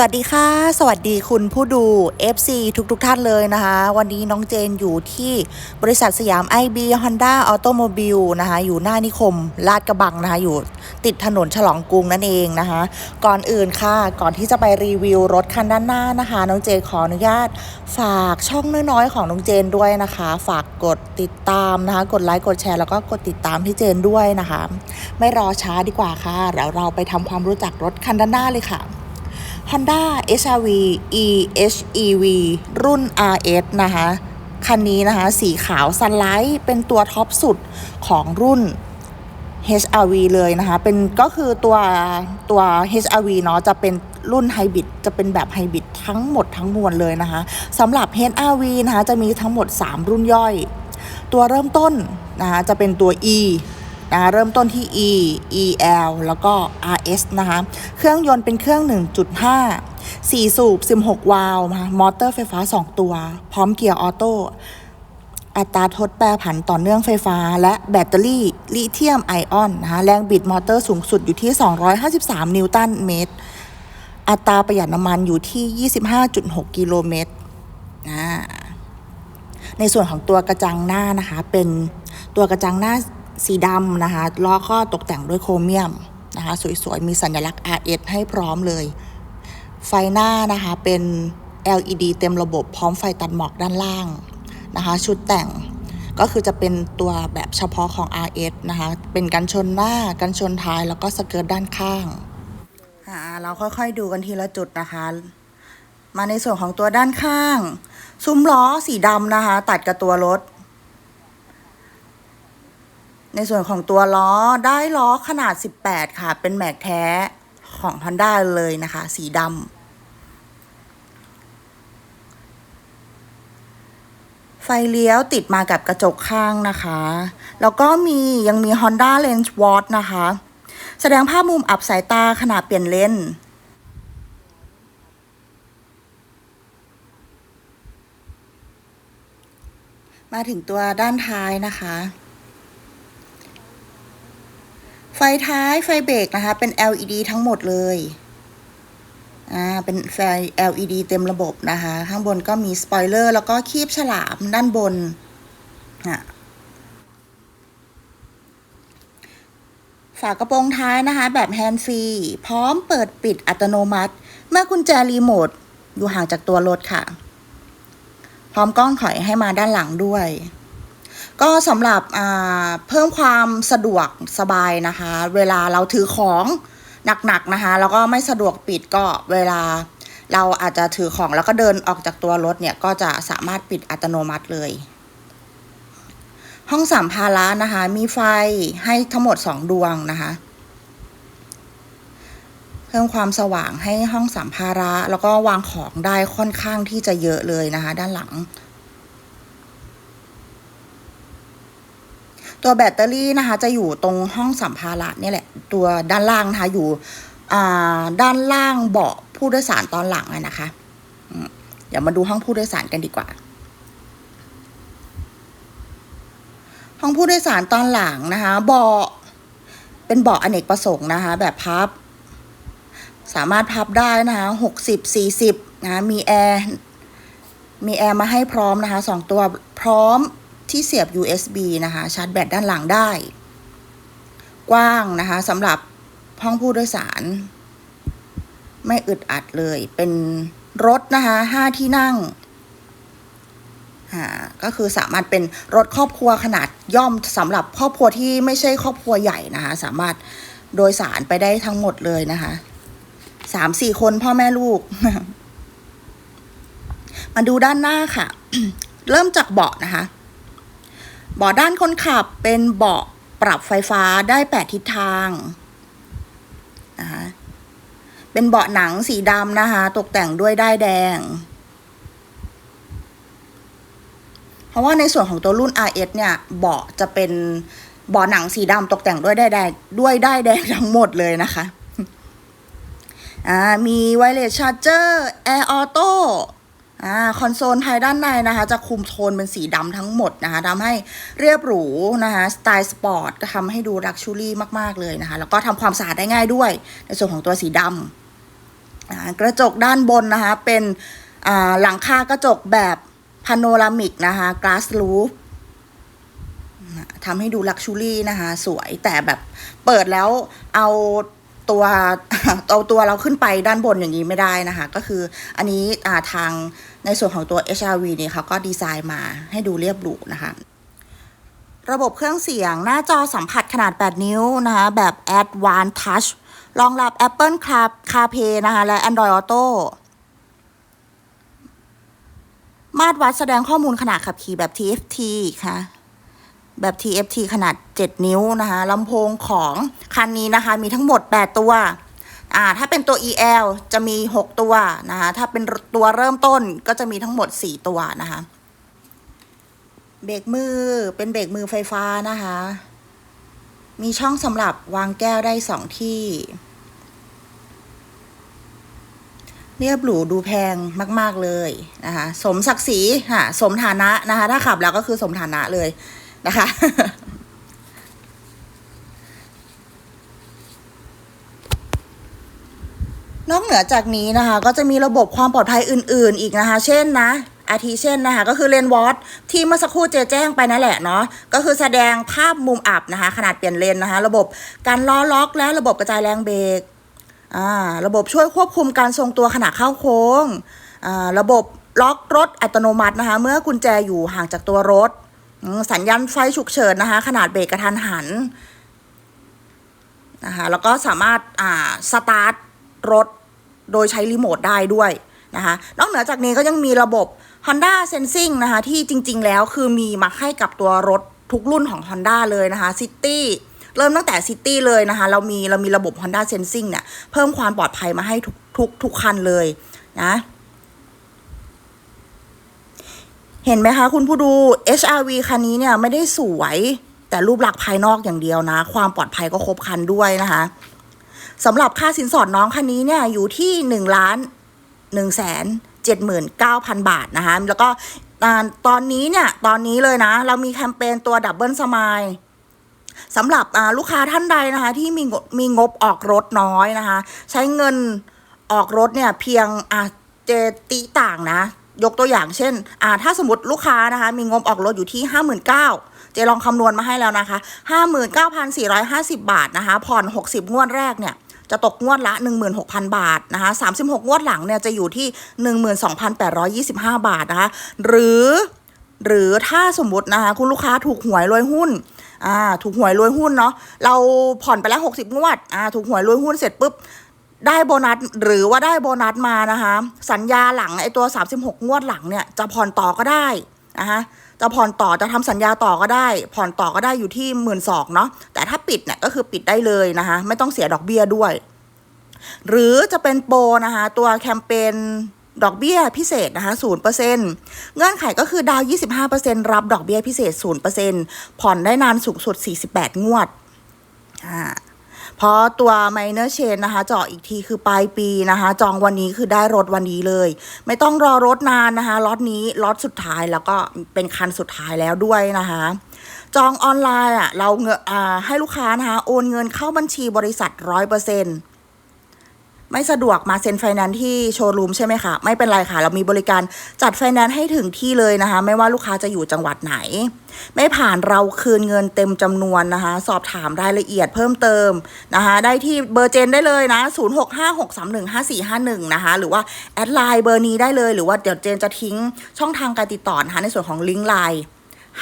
สวัสดีค่ะ สวัสดีคุณผู้ดู FC ทุกๆทท่านเลยนะคะ วันนี้น้องเจนอยู่ที่บริษัทสยาม IB Honda Automobile นะคะ อยู่หน้านิคม ลาดกระบังนะคะ อยู่ติดถนนฉลองกรุงนั่นเองนะคะ ก่อนอื่นค่ะ ก่อนที่จะไปรีวิวรถคันด้านหน้านะคะ น้องเจนขออนุญาต ฝากช่องน้อยๆของน้องเจนด้วยนะคะ ฝากกดติดตามนะคะ กดไลค์ กดแชร์ แล้วก็กดติดตามพี่เจนด้วยนะคะ ไม่รอช้าดีกว่าค่ะแล้วเราไปทำความรู้จักรถคันด้านหน้าเลยค่ะ Honda HRV EHEV รุ่น RS นะคะ คันนี้นะคะ สีขาวสไลด์เป็นตัวท็อปสุดของรุ่น HRV เลยนะคะ เป็นก็คือตัวตัว HRV เนาะจะเป็นรุ่นไฮบริดจะเป็นแบบไฮบริดทั้งหมดทั้งมวลเลยนะคะสำหรับ HRV นะคะ จะมีทั้งหมด 3 รุ่นย่อย ตัวเริ่มต้นนะคะ จะเป็นตัว E นะคะเริ่มต้นที่ E EL แล้วก็ RS นะคะเครื่องยนต์เป็นเครื่อง 1.5 4 สูบ 16 วาล์วมอเตอร์ไฟฟ้า 2 ตัว พร้อมเกียร์ออโต้อัตราทดแปรผันต่อเนื่องไฟฟ้า และแบตเตอรี่ลิเธียมไอออนนะคะแรงบิดมอเตอร์สูงสุดอยู่ที่ 253 นิวตันเมตร อัตราประหยัดน้ำมันอยู่ที่ 25.6 กิโลเมตรอ่าในส่วนของตัวกระจังหน้านะคะ เป็นตัวกระจังหน้า สีดำนะคะล้อก็ตกแต่งด้วยโครเมียมนะคะสวยๆ มีสัญลักษณ์ RS ให้พร้อมเลย ไฟหน้านะคะเป็น LED เต็มระบบพร้อมไฟตัดหมอกด้านล่างนะคะ ชุดแต่งก็คือจะเป็นตัวแบบเฉพาะของ RS นะคะ เป็นกันชนหน้า กันชนท้าย แล้วก็สเกิร์ตด้านข้างเราค่อยๆดูกันทีละจุดนะคะ มาในส่วนของตัวด้านข้าง ซุ้มล้อสีดำนะคะ ตัดกับตัวรถ ในส่วนของตัวล้อได้ล้อขนาด 18 ค่ะ เป็นแม็กแท้ของ Honda เลยนะคะ สีดำ ไฟเลี้ยวติดมากับกระจกข้างนะคะ แล้วก็มียังมี Honda Lens Watch นะคะ แสดงภาพมุมอับสายตาขณะเปลี่ยนเลนส์มาถึงตัวด้านท้ายนะคะ ไฟท้ายไฟเบรกนะคะ เป็น LED ทั้งหมดเลย อ่า เป็นไฟ LED เต็มระบบนะคะ ข้างบนก็มีสปอยเลอร์แล้วก็คีบฉลามด้านบนอะฝากระโปรงท้ายนะคะ แบบแฮนด์ฟรี พร้อมเปิดปิดอัตโนมัติ เมื่อกุญแจรีโมทอยู่ห่างจากตัวรถค่ะ พร้อมกล้องถอยให้มาด้านหลังด้วย ก็สำหรับเพิ่มความสะดวกสบายนะคะ เวลาเราถือของหนักๆนะคะ แล้วก็ไม่สะดวกปิดก็เวลาเราอาจจะถือของแล้วก็เดินออกจากตัวรถเนี่ยก็จะสามารถปิดอัตโนมัติเลย ห้องสัมภาระนะคะ มีไฟให้ทั้งหมดสองดวงนะคะ เพิ่มความสว่างให้ห้องสัมภาระ แล้วก็วางของได้ค่อนข้างที่จะเยอะเลยนะคะ ด้านหลัง ตัวแบตเตอรี่นะคะ จะอยู่ตรงห้องสัมภาระนี่แหละ ตัวด้านล่างนะคะอยู่ด้านล่างเบาะผู้โดยสารตอนหลังนะคะเดี๋ยวมาดูห้องผู้โดยสารกันดีกว่า ห้องผู้โดยสารตอนหลังนะคะเบาะเป็นเบาะอเนกประสงค์นะคะ แบบพับ สามารถพับได้นะคะหกสิบสี่สิบนะมีแอร์มีแอร์มาให้พร้อมนะคะสองตัวพร้อม ที่เสียบ USB นะคะชาร์จแบตด้านหลังได้ กว้างนะคะสำหรับห้องผู้โดยสาร ไม่อึดอัดเลย เป็นรถนะคะห้าที่นั่งก็คือสามารถเป็นรถครอบครัวขนาดย่อมสำหรับครอบครัวที่ไม่ใช่ครอบครัวใหญ่นะคะ สามารถโดยสารไปได้ทั้งหมดเลยนะคะสามสี่คนพ่อแม่ลูก มาดูด้านหน้าค่ะ เริ่มจากเบาะนะคะ เบาะด้านคนขับเป็นเบาะปรับไฟฟ้าได้แปดทิศทางนะคะเป็นเบาะหนังสีดำนะคะ ตกแต่งด้วยด้ายแดง เพราะว่าในส่วนของตัวรุ่น RS เนี่ย เบาะจะเป็นเบาะหนังสีดำตกแต่งด้วยด้ายแดงด้วยด้ายแดงทั้งหมดเลยนะคะอ่ามีไวเลสชาร์เจอร์แอร์ออโต้ อ่าคอนโซลภายด้านในนะคะ จะคุมโทนเป็นสีดำทั้งหมดนะคะทำให้เรียบหรูนะคะสไตล์สปอร์ตก็ทำให้ดูลักชูรี่มาก ๆ เลยนะคะ แล้วก็ทำความสะอาดได้ง่ายด้วย ในส่วนของตัวสีดอ่ากระจกด้านบนนะคะ เป็นหลังคากระจกแบบพาโนรามิกนะคะ glass roof ทำให้ดูลักชูรี่นะคะ สวยแต่แบบเปิดแล้วเอา ตัวเอาตัวเราขึ้นไปด้านบนอย่างนี้ไม่ได้นะคะ ก็คืออันนี้ทางในส่วนของตัว HRV เนี่ยเขาก็ดีไซน์มาให้ดูเรียบหรูนะคะ ระบบเครื่องเสียงหน้าจอสัมผัสขนาด 8 นิ้วนะคะ แบบ Advanced Touch รองรับ Apple Car CarPlay นะคะและ Android Auto มาตรวัดแสดงข้อมูลขนาดขับขี่แบบ TFT ค่ะ แบบ TFT ขนาด 7 นิ้วนะคะลำโพงของคันนี้นะคะ มีทั้งหมด 8 ตัวอ่าถ้าเป็นตัว EL จะมี 6 ตัวนะคะถ้าเป็นตัวเริ่มต้นก็จะมีทั้งหมด 4 ตัวนะคะเบรกมือเป็นเบรกมือไฟฟ้านะคะ มีช่องสำหรับวางแก้วได้สองที่ เรียบหรูดูแพงมาก ๆ เลยนะคะ สมศักดิ์ศรีค่ะ สมฐานะนะคะ ถ้าขับแล้วก็คือสมฐานะเลย นะคะ นอกเหนือจากนี้นะคะ ก็จะมีระบบความปลอดภัยอื่น ๆ อีกนะคะ เช่นนะอาทิเช่นนะคะ ก็คือเลนวอตที่เมื่อสักครู่เจแจ้งไปนั่นแหละเนาะก็คือแสดงภาพมุมอับนะคะ ขนาดเปลี่ยนเลนนะคะ ระบบการล้อล็อกและระบบกระจายแรงเบรกอ่าระบบช่วยควบคุมการทรงตัวขณะเข้าโค้งอ่าระบบล็อกรถอัตโนมัตินะคะ เมื่อกุญแจอยู่ห่างจากตัวรถ สัญญาณไฟฉุกเฉินนะคะ ขนาดเบรกกระทันหันนะคะแล้วก็สามารถอ่าสตาร์ทรถโดยใช้รีโมทได้ด้วยนะคะนอกเหนือจากนี้ก็ยังมีระบบ Honda Sensing นะคะที่จริง ๆ แล้วคือมีมาให้กับตัวรถทุกรุ่นของ Honda เลยนะคะ City เริ่มตั้งแต่ City เลยนะคะ เรามีเรามีระบบ Honda Sensing เนี่ยเพิ่มความปลอดภัยมาให้ทุกทุกทุกคันเลยนะ เห็นไหมคะคุณผู้ดู HRV คันนี้เนี่ยไม่ได้สวยแต่รูปลักษณ์ภายนอกอย่างเดียวนะ ความปลอดภัยก็ครบครันด้วยนะคะสำหรับค่าสินสอดน้องคันนี้เนี่ยอยู่ที่หนึ่งล้านหนึ่งแสนเจ็ดหมื่นเก้าพันบาทนะคะ แล้วก็ตอนนี้เนี่ย ตอนนี้เลยนะ เรามีแคมเปญตัวดับเบิลสมายสำหรับลูกค้าท่านใดนะคะ ที่มีมีงบออกรถน้อยนะคะ ใช้เงินออกรถเนี่ยเพียงอ่าเจติต่างนะ ยกตัวอย่างเช่นอ่าถ้าสมมติลูกค้านะคะ มีงบออกรถอยู่ที่ห้าหมื่นเก้าเจลองคำนวณมาให้แล้วนะคะห้าหมื่นเก้าพันสี่ร้อยห้าสิบาทนะคะ ผ่อนหกสิบงวดแรกเนี่ยจะตกงวดละ 16,000 บาทนะคะ36 งวดหลังเนี่ยจะอยู่ที่ 12,825 บาทนะคะ หรือ หรือถ้าสมมตินะคะคุณลูกค้าถูกหวยรวยหุ้นอ่าถูกหวยรวยหุ้นเนาะเราผ่อนไปแล้ว 60 งวดอ่าถูกหวยรวยหุ้นเสร็จปุ๊บ ได้โบนัสหรือว่าได้โบนัสมานะคะสัญญาหลังไอตัว 36 งวดหลังเนี่ยจะผ่อนต่อก็ได้นะคะจะผ่อนต่อจะทำสัญญาต่อก็ได้ ผ่อนต่อก็ได้อยู่ที่หมื่นสองเนาะแต่ถ้าปิดเนี่ยก็คือปิดได้เลยนะคะไม่ต้องเสียดอกเบี้ยด้วย หรือจะเป็นโปรนะคะตัวแคมเปญดอกเบี้ยพิเศษนะคะ0%เปอร์เซ็นเงื่อนไขก็คือดาว25%รับดอกเบี้ยพิเศษ0%ผ่อนได้นานสูงสุด48งวดอ่า เพราะตัว minor chain นะคะเจาะอีกทีคือปลายปีนะคะ จองวันนี้คือได้รถวันนี้เลย ไม่ต้องรอรถนานนะคะล็อตนี้ล็อตสุดท้ายแล้วก็เป็นคันสุดท้ายแล้วด้วยนะคะจองออนไลน์อะเราเงอ่าให้ลูกค้านะคะโอนเงินเข้าบัญชีบริษัทร้อยเปอร์เซ็นต์ ไม่สะดวกมาเซ็นไฟแนนซ์ที่โชว์รูมใช่ไหมคะไม่เป็นไรค่ะ เรามีบริการจัดไฟแนนซ์ให้ถึงที่เลยนะคะ ไม่ว่าลูกค้าจะอยู่จังหวัดไหน ไม่ผ่านเราคืนเงินเต็มจำนวนนะคะ สอบถามรายละเอียดเพิ่มเติมนะคะ ได้ที่เบอร์เจนได้เลยนะ 0656315451 นะคะ หรือว่าแอดไลน์เบอร์นี้ได้เลย หรือว่าเดี๋ยวเจนจะทิ้งช่องทางการติดต่อนะคะในส่วนของลิงก์ไลน์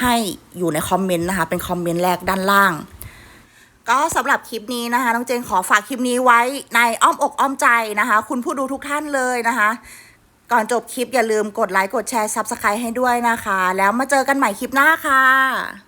ให้อยู่ในคอมเมนต์นะคะ เป็นคอมเมนต์แรกด้านล่าง ก็สำหรับคลิปนี้นะคะน้องเจนขอฝากคลิปนี้ไว้ในอ้อมอกอ้อมใจนะคะ คุณผู้ดูทุกท่านเลยนะคะ ก่อนจบคลิปอย่าลืมกดไลค์กดแชร์ซับสไครต์ให้ด้วยนะคะ แล้วมาเจอกันใหม่คลิปหน้าค่ะ